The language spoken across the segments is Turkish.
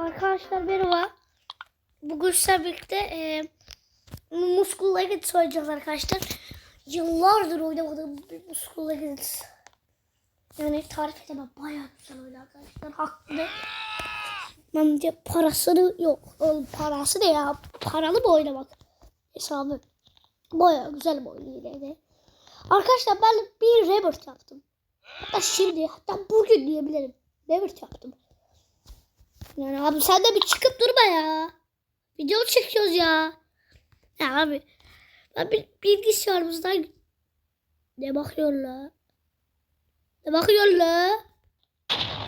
Arkadaşlar merhaba. Bugün sizlerle birlikte e, Muscle Leggings oynayacağız arkadaşlar. Yıllardır oynamadığım bir Muscle Leggings. Yani tarif edemem. Bayağı güzel oyun arkadaşlar. Haklı. Bence parasını yok. Oğlum parası ne ya? Paralı mı oynamak? Hesabı. Bayağı güzel bir oyun yine de. Arkadaşlar ben bir Rebirth yaptım. Hatta şimdi hatta bugün diyebilirim. Rebirth yaptım. Yani abi sen de bir çıkıp durma ya. Video çekiyoruz ya. Ya abi. Ben bir bilgisayarımızdan ne bakıyor la? Ne bakıyor la?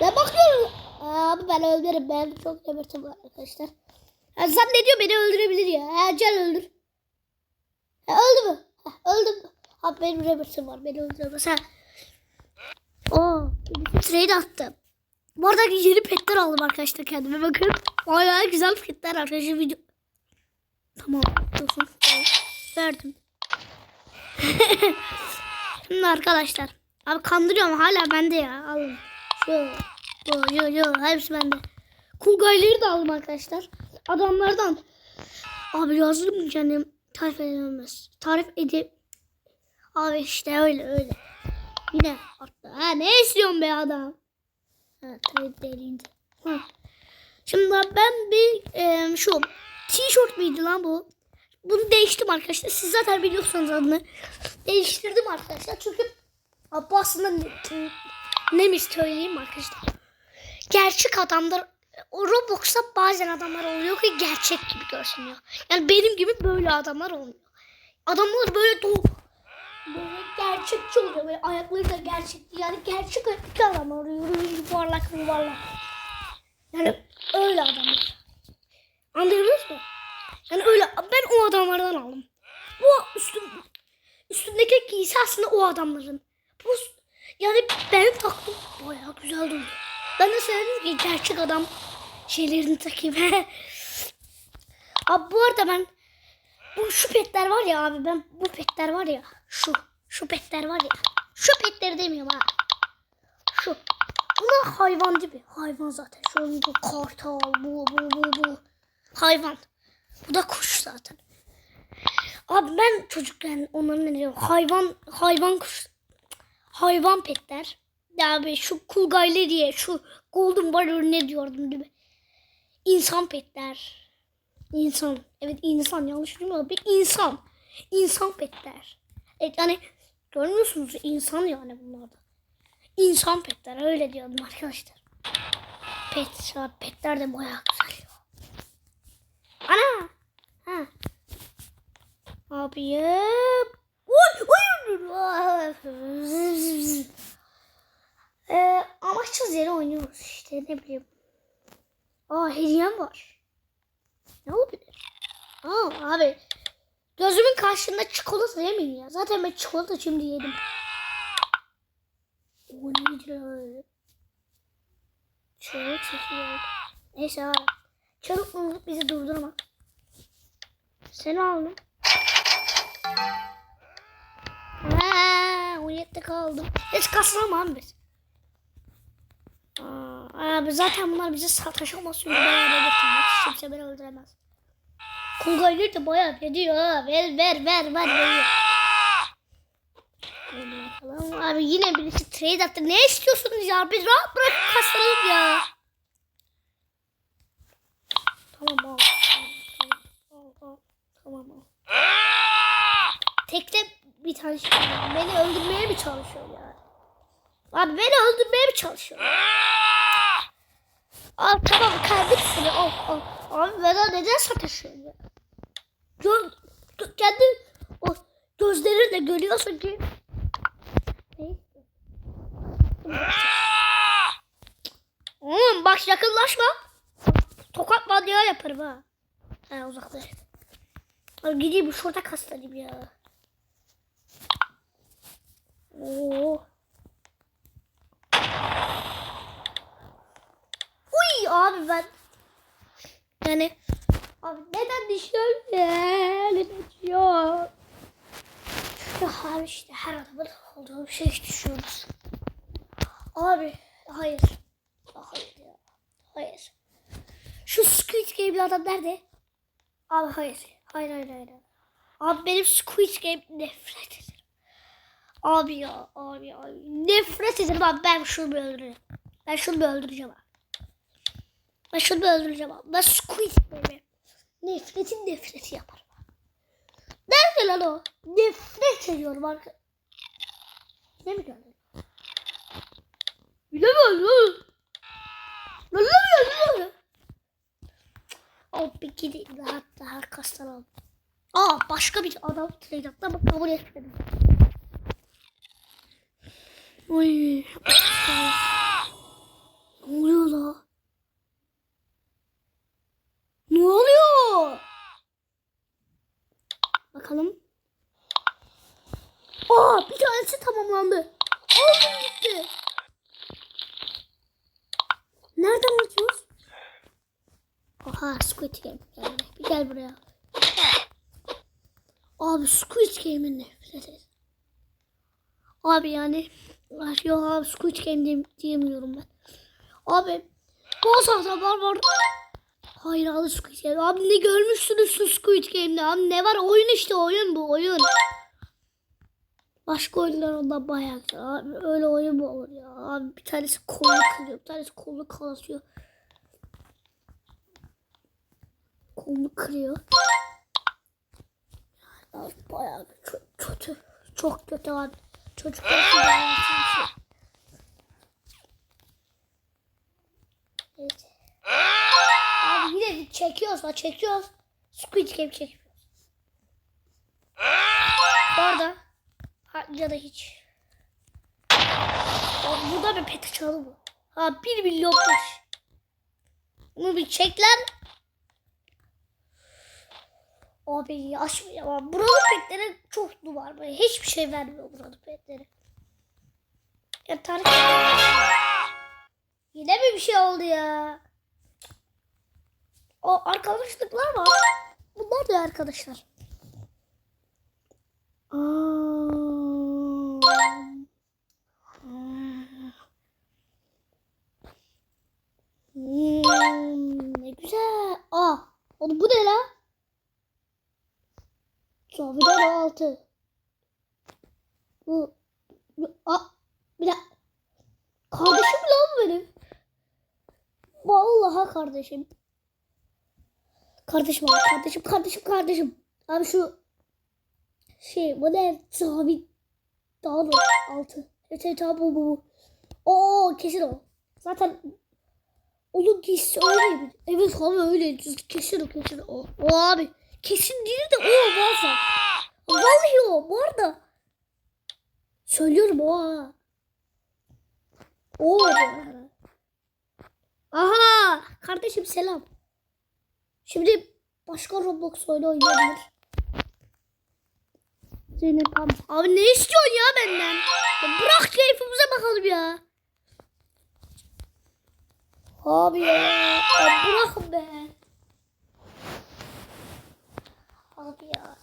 Ne bakıyor? Abi ben öldürürüm. Ben çok demirtim var arkadaşlar. Ya zannediyor beni öldürebilir ya. Ha, öldür. Ha, öldü mü? Ha? Abi benim Robert'ım var. Beni öldüremez. Ha. Oo, trade attım. Bu arada yeni petler aldım arkadaşlar kendime bakın. Bayağı güzel petler arkadaşlar video. Tamam. Dursun. Verdim. Şimdi arkadaşlar. Abi kandırıyorum hala bende ya. Alın. Şu. Bu. Yo yo. Hepsi bende. Cool guy'ları da aldım arkadaşlar. Adamlardan. Abi yazdım canım? Tarif edilmez. Tarif edip. Abi işte öyle öyle. Yine arttı. Ha ne istiyorsun be adam? Değerinde. Ha. Şimdi ben bir e, şu t-shirt miydi lan bu? Bunu değiştim arkadaşlar. Siz zaten biliyorsunuz adını. Değiştirdim arkadaşlar. Çünkü bu aslında ne, ne mi söyleyeyim arkadaşlar. Gerçek adamlar o Roblox'ta bazen adamlar oluyor ki gerçek gibi görsünüyor. Yani benim gibi böyle adamlar olmuyor. Adamlar böyle doğu böyle gerçekçi oluyor. Böyle ayakları da gerçekçi. Yani gerçek ayaklı adamlar oluyor. Yuvarlak yuvarlak. Yani öyle adamlar. Anladınız mı? Yani öyle ben o adamlardan aldım. Bu üstüm üstümdeki giysi aslında o adamların. Bu yani benim taktım bayağı güzel durdu. Ben de söyledim ki gerçek adam şeylerini takayım. abi bu arada ben bu şu petler var ya abi ben bu petler var ya şu şu petler var ya şu petleri demiyorum ha. Şu. Bunlar hayvan gibi. Hayvan zaten. Şöyle bu kartal bu bu bu bu. Hayvan. Bu da kuş zaten. Abi ben çocukken onların ne diyorum? Hayvan hayvan kuş hayvan petler. Ya abi şu cool guy'lı diye şu golden warrior ne diyordum değil mi? İnsan petler. İnsan. Evet insan yanlış bilmiyorum. Bir insan. İnsan petler. Evet yani görmüyorsunuz insan yani bunlarda. İnsan petler öyle diyordum arkadaşlar. Pet. Petler de bayağı güzel. Ana. Ha. Abi. Uy, uy. Ee, amaçsız yere oynuyoruz işte ne bileyim. Aa hediyem var. Ne olabilir? Aa abi. Gözümün karşısında çikolata yemeyin ya. Zaten ben çikolata şimdi yedim. O neydi öyle? Çığlık geldi. Neyse abi. Çabuk bulup bizi durdurma. Seni aldım. Aa, uyuyakta kaldım. Hiç kasılamam biz. Aa, abi zaten bunlar bizi sataşamaz çünkü bayağı da getirmek. Kimse beni öldüremez. Kungaylı da bayağı ediyor ha. Ver ver ver ver abi yine birisi trade attı. Ne istiyorsunuz ya? Biz rahat bırak kaslanalım ya. Tamam al. Tamam. Tamam. Tekte bir tane şey var. Beni öldürmeye mi çalışıyor ya? Abi beni öldürmeye mi çalışıyor? Al tamam kaybet seni al al. Abi bana neden sataşıyorsun ya? Gör, gö- kendi o gözlerinle görüyorsun ki. Neyse. Oğlum bak yakınlaşma. Tokat manyağı yaparım ha. Ha uzaklaş. Gideyim şurada kaslanayım ya. Oo. Uy abi ben yani abi neden düşüyorum? Neden düşüyor? Çünkü her işte her adamın olduğu şey düşüyoruz. Abi hayır. Hayır ya. Hayır. Game'li adam nerede? Abi hayır. Hayır hayır hayır. Abi benim Squid Game nefret ederim. Abi ya abi abi. Nefret ederim abi ben şunu öldüreceğim. Ben şunu öldüreceğim abi. Ben şunu öldüreceğim abi. Ben Squid Game'i nefretin nefreti yaparım. Nerede lan o? Nefret ediyorum arka. Ne mi gördün? Bilemem lan. Lan lan lan. O bir gideyim daha daha kastan al. Aa başka bir adam attı ama kabul etmedim. Oy. Ne oluyor la? Ne oluyor? Bakalım. Aa bir tanesi tamamlandı. Aldım gitti. Nereden açıyoruz? Aha Squid Game. Gel, bir gel buraya. Abi Squid Game'in nefret et. Abi yani yok abi Squid Game diye, diyemiyorum ben. Abi bol sahtalar var. Hayır abi Squid Game. Abi ne görmüşsünüz şu Squid Game'de? Abi ne var? Oyun işte oyun bu oyun. Başka oyunlar ondan bayağı güzel. Abi öyle oyun mu olur ya? Abi bir tanesi kolunu kırıyor. Bir tanesi kolunu kalatıyor. Kolunu kırıyor. Abi bayağı çok kötü. Çok kötü abi. Çocuklar için bayağı kötü bir şey. Evet. Abi yine çekiyoruz ha çekiyoruz. Squid Game çekiyoruz. Bu arada ha, ya da hiç. Abi burada bir pet açalım mı? Ha 1 milyonmuş. Bunu bir çek lan. Abi açmayacağım abi. Buranın petleri çok duvar. Böyle hiçbir şey vermiyor buranın petleri. Ya Tarık. Yine mi bir şey oldu ya? O arkadaşlıklar var. Bunlar da arkadaşlar. Hmm, ne güzel. Aa, oğlum bu ne la? Zombiler altı. Bu, bu a, bir dakika. Kardeşim lan benim. Vallahi kardeşim. Kardeşim abi kardeşim kardeşim kardeşim. Abi şu şey ne? Sabit. Daha da altı. Evet evet abi bu bu. Oo kesin o. Zaten onun giysisi öyleydi. Evet abi öyle. Kesin o kesin o. O abi. Kesin değil de o varsa. Vallahi o. Bu arada. Söylüyorum o ha. O. Aha. Kardeşim selam. Şimdi başka Roblox oyunu oynayabilir. Zeynep abi. Abi ne istiyorsun ya benden? Ya bırak keyfimize bakalım ya. Abi ya. ya bırakın be. Abi ya.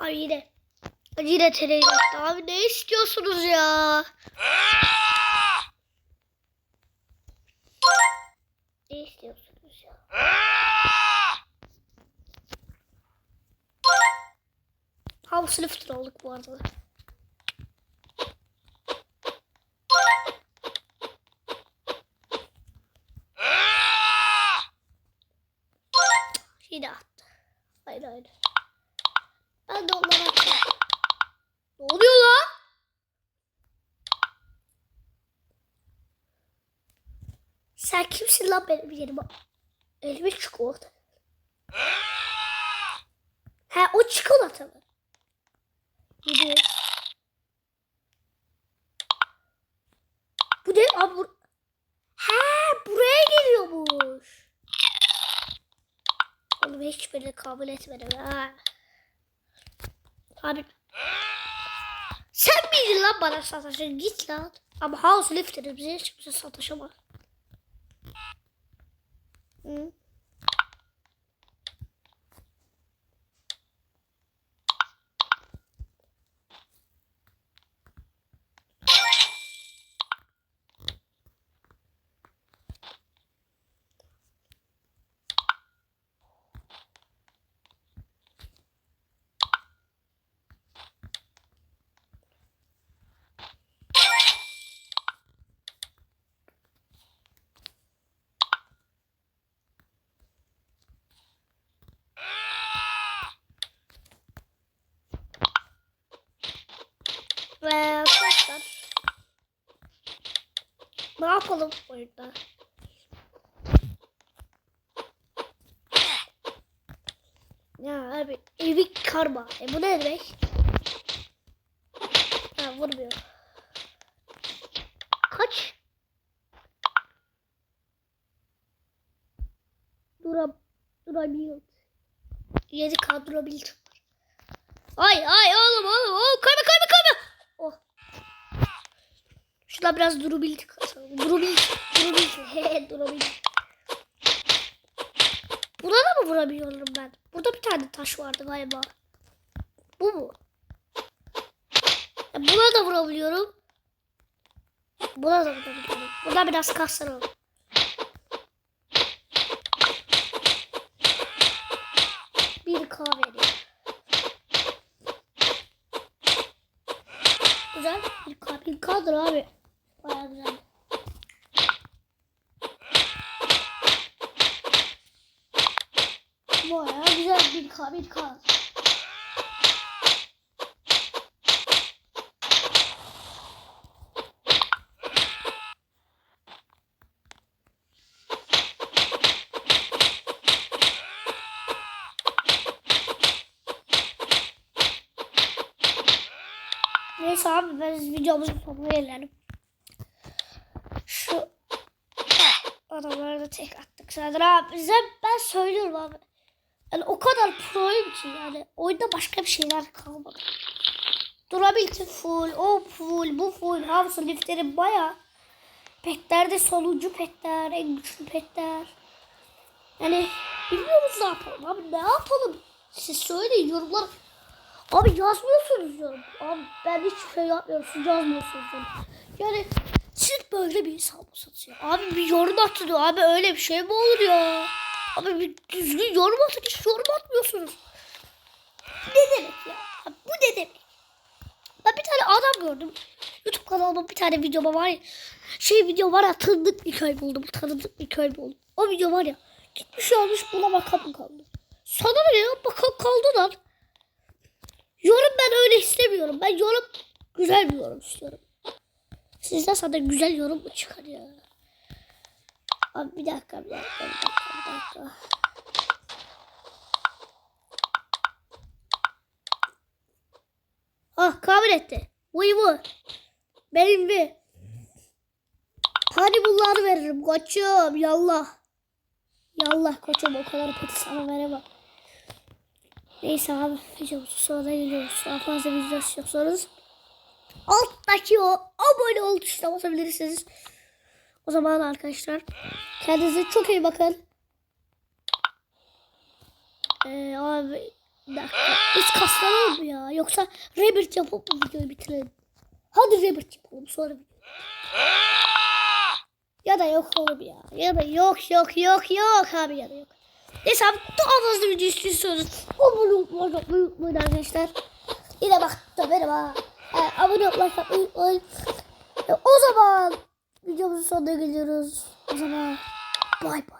Abi yine. Yine attı. Abi ne istiyorsunuz ya? Istiyorsunuz ya? Lifter olduk bu arada. Sen kimsin lan benim yerime? Elime çikolata. Ha o çikolata mı? Yedi. Bu ne? Abi bu... Ha buraya geliyormuş. Onu hiçbirini kabul etmedim ha. Abi. Sen miydin lan bana sataşın? Git lan. Ama House Lifter'ı bize hiç kimse sataşamaz. Hı. arkadaşlar. Ne yapalım oyunda? Ya abi evi karma. E bu ne demek? Ha vurmuyor. Kaç? Duram duramıyor. Yedi kadrobil Ay ay oğlum oğlum oğlum koyma. Oh. Şurada biraz durabil kasalım. Durabil. Durabil. He durabil. Buna da mı vuramıyorum ben? Burada bir tane taş vardı galiba. Bu mu? Buna da vurabiliyorum. Buna da vurabiliyorum. Buna biraz kaslanalım. Bir K veriyor. Güzel. Bir K. Bir K'dır abi. Baya güzel. Baya güzel bir K. Bir K. Neyse abi ben videomuzun sonuna gelelim. Şu adamları da tek attık zaten abi. Ben söylüyorum abi. Yani o kadar proyum ki yani oyunda başka bir şeyler kalmadı. Durability full, o full, bu full, havası liftleri baya. Petlerde sonuncu petler, en güçlü petler. Yani bilmiyoruz ne yapalım abi ne yapalım? Siz söyleyin yorumlar. Abi yazmıyorsunuz diyorum. Abi ben hiçbir şey yapmıyorum. Siz yazmıyorsunuz diyorum. Yani siz böyle bir mısınız ya? Abi bir yorum atın. Abi öyle bir şey mi olur ya? Abi bir düzgün yorum atın. Hiç yorum atmıyorsunuz. Ne demek ya? Abi bu ne demek? Ben bir tane adam gördüm. YouTube kanalıma bir tane videoma var ya. Şey video var ya tanıdık bir köy buldum. Tanıdık bir köy buldum. O video var ya. Gitmiş olmuş buna bakan kaldı. Sana ne ya? Bakan kaldı lan. Yorum ben öyle istemiyorum. Ben yorum güzel bir yorum istiyorum. Sizden sana güzel yorum mu çıkar ya? Abi bir dakika bir dakika bir dakika bir dakika. Ah kabul etti. Vıy vı. Benim bir. Hadi bunları veririm koçum. Yallah. Yallah koçum o kadar pati sana veremem. Neyse abi videomuzun sonuna geliyoruz. Daha fazla video istiyorsanız alttaki o abone ol tuşuna basabilirsiniz. O zaman arkadaşlar kendinize çok iyi bakın. Ee, abi bir dakika. Hiç kaslanalım mı ya? Yoksa Rebirth yapıp mı videoyu bitirelim? Hadi Rebirth yapalım sonra. Ya da yok oğlum ya. Ya da yok yok yok yok abi ya da yok. Neyse abi daha fazla video istiyorsanız abone olmayı unutmayın arkadaşlar. Yine bak da merhaba. Ee, abone olmayı unutmayın. Ee, o zaman videomuzun sonuna geliyoruz. O zaman bay bay.